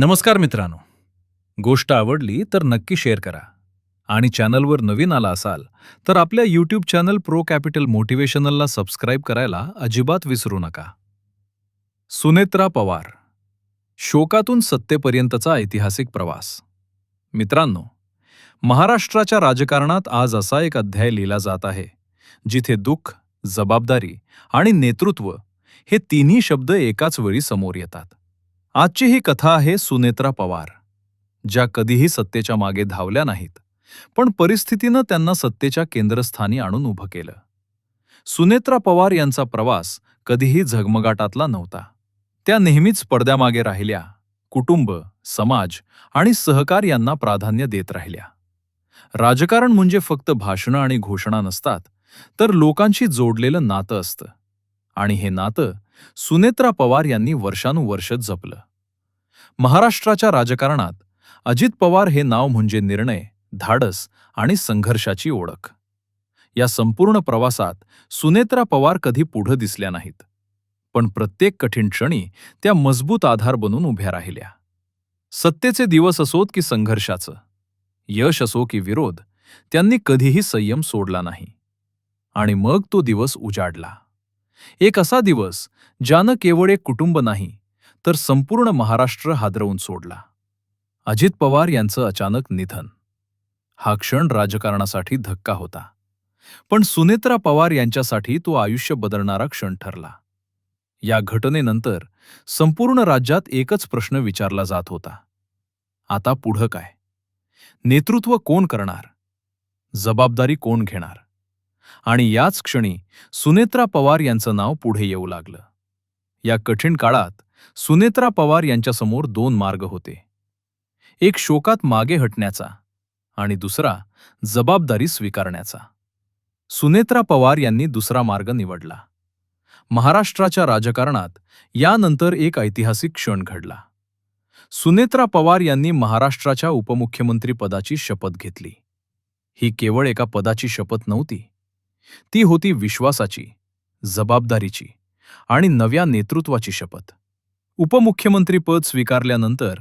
नमस्कार मित्रांनो. गोष्ट आवडली तर नक्की शेअर करा. आणि चॅनलवर नवीन आला असाल तर आपल्या यूट्यूब चॅनल प्रो कॅपिटल मोटिवेशनलला सबस्क्राईब करायला अजिबात विसरू नका. सुनेत्रा पवार. शोकातून सत्तेपर्यंतचा ऐतिहासिक प्रवास. मित्रांनो महाराष्ट्राच्या राजकारणात आज असा एक अध्याय लिहिला जात आहे जिथे दुःख जबाबदारी आणि नेतृत्व हे तिन्ही शब्द एकाच वेळी समोर येतात. आजची ही कथा आहे सुनेत्रा पवार ज्या कधीही सत्तेच्या मागे धावल्या नाहीत पण परिस्थितीनं त्यांना सत्तेच्या केंद्रस्थानी आणून उभं केलं. सुनेत्रा पवार यांचा प्रवास कधीही झगमगाटातला नव्हता. त्या नेहमीच पडद्यामागे राहिल्या कुटुंब समाज आणि सहकार यांना प्राधान्य देत राहिल्या. राजकारण म्हणजे फक्त भाषणं आणि घोषणा नसतात तर लोकांशी जोडलेलं नातं असतं. आणि हे नातं सुनेत्रा पवार यांनी वर्षानुवर्ष जपलं. महाराष्ट्राच्या राजकारणात अजित पवार हे नाव म्हणजे निर्णय धाडस आणि संघर्षाची ओळख. या संपूर्ण प्रवासात सुनेत्रा पवार कधी पुढं दिसल्या नाहीत. पण प्रत्येक कठीण क्षणी त्या मजबूत आधार बनून उभ्या राहिल्या. सत्तेचे दिवस असोत की संघर्षाचं. यश असो की विरोध त्यांनी कधीही संयम सोडला नाही. आणि मग तो दिवस उजाडला. एक असा दिवस ज्यानं केवळ एक कुटुंब नाही तर संपूर्ण महाराष्ट्र हादरवून सोडला. अजित पवार यांचं अचानक निधन. हा क्षण राजकारणासाठी धक्का होता. पण सुनेत्रा पवार यांच्यासाठी तो आयुष्य बदलणारा क्षण ठरला. या घटनेनंतर संपूर्ण राज्यात एकच प्रश्न विचारला जात होता. आता पुढं काय? नेतृत्व कोण करणार? जबाबदारी कोण घेणार? आणि याच क्षणी सुनेत्रा पवार यांचं नाव पुढे येऊ लागलं. या कठीण काळात सुनेत्रा पवार यांच्यासमोर दोन मार्ग होते. एक शोकात मागे हटण्याचा आणि दुसरा जबाबदारी स्वीकारण्याचा. सुनेत्रा पवार यांनी दुसरा मार्ग निवडला. महाराष्ट्राच्या राजकारणात यानंतर एक ऐतिहासिक क्षण घडला. सुनेत्रा पवार यांनी महाराष्ट्राच्या उपमुख्यमंत्री पदाची शपथ घेतली. ही केवळ एका पदाची शपथ नव्हती. ती होती विश्वासाची जबाबदारीची आणि नव्या नेतृत्वाची शपथ. उपमुख्यमंत्रीपद स्वीकारल्यानंतर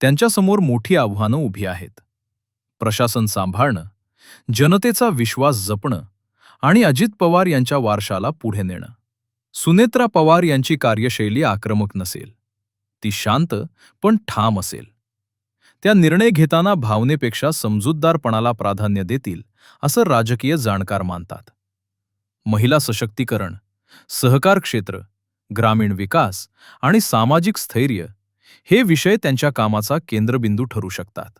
त्यांच्यासमोर मोठी आव्हानं उभी आहेत. प्रशासन सांभाळणं जनतेचा विश्वास जपणं आणि अजित पवार यांच्या वारशाला पुढे नेणं. सुनेत्रा पवार यांची कार्यशैली आक्रमक नसेल. ती शांत पण ठाम असेल. त्या निर्णय घेताना भावनेपेक्षा समजूतदारपणाला प्राधान्य देतील असं राजकीय जाणकार मानतात. महिला सशक्तीकरण सहकार क्षेत्र ग्रामीण विकास आणि सामाजिक स्थैर्य हे विषय त्यांच्या कामाचा केंद्रबिंदू ठरू शकतात.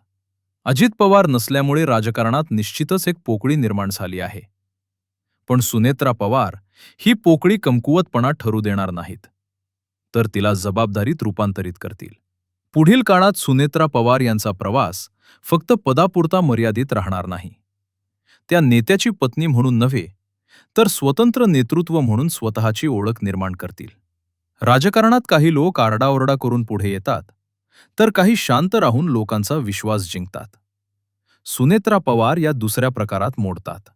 अजित पवार नसल्यामुळे राजकारणात निश्चितच एक पोकळी निर्माण झाली आहे. पण सुनेत्रा पवार ही पोकळी कमकुवतपणा ठरू देणार नाहीत. तर तिला जबाबदारीत रूपांतरित करतील. पुढील काळात सुनेत्रा पवार यांचा प्रवास फक्त पदापुरता मर्यादित राहणार नाही. त्या नेत्याची पत्नी म्हणून नव्हे तर स्वतंत्र नेतृत्व म्हणून स्वतःची ओळख निर्माण करतील. राजकारणात काही लोक आरडाओरडा करून पुढे येतात तर काही शांत राहून लोकांचा विश्वास जिंकतात. सुनेत्रा पवार या दुसऱ्या प्रकारात मोडतात.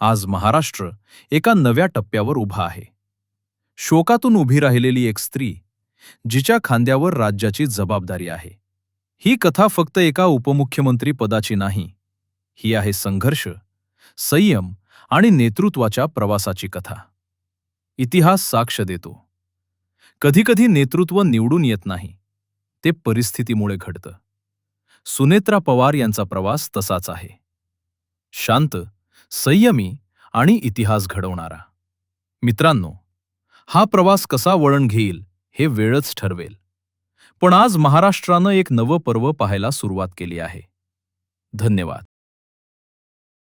आज महाराष्ट्र एका नव्या टप्प्यावर उभा आहे. शोकातून उभी राहिलेली एक स्त्री जिच्या खांद्यावर राज्याची जबाबदारी आहे. ही कथा फक्त एका उपमुख्यमंत्री पदाची नाही ही आहे संघर्ष संयम आणि नेतृत्वाच्या प्रवासाची कथा. इतिहास साक्ष देतो. कधीकधी नेतृत्व निवडून येत नाही. ते परिस्थितीमुळे घडतं. सुनेत्रा पवार यांचा प्रवास तसाच आहे. शांत संयमी आणि इतिहास घडवणारा. मित्रांनो हा प्रवास कसा वळण घेईल हे वेळच ठरवेल. पण आज महाराष्ट्रानं एक नवं पर्व पाहायला सुरुवात केली आहे. धन्यवाद.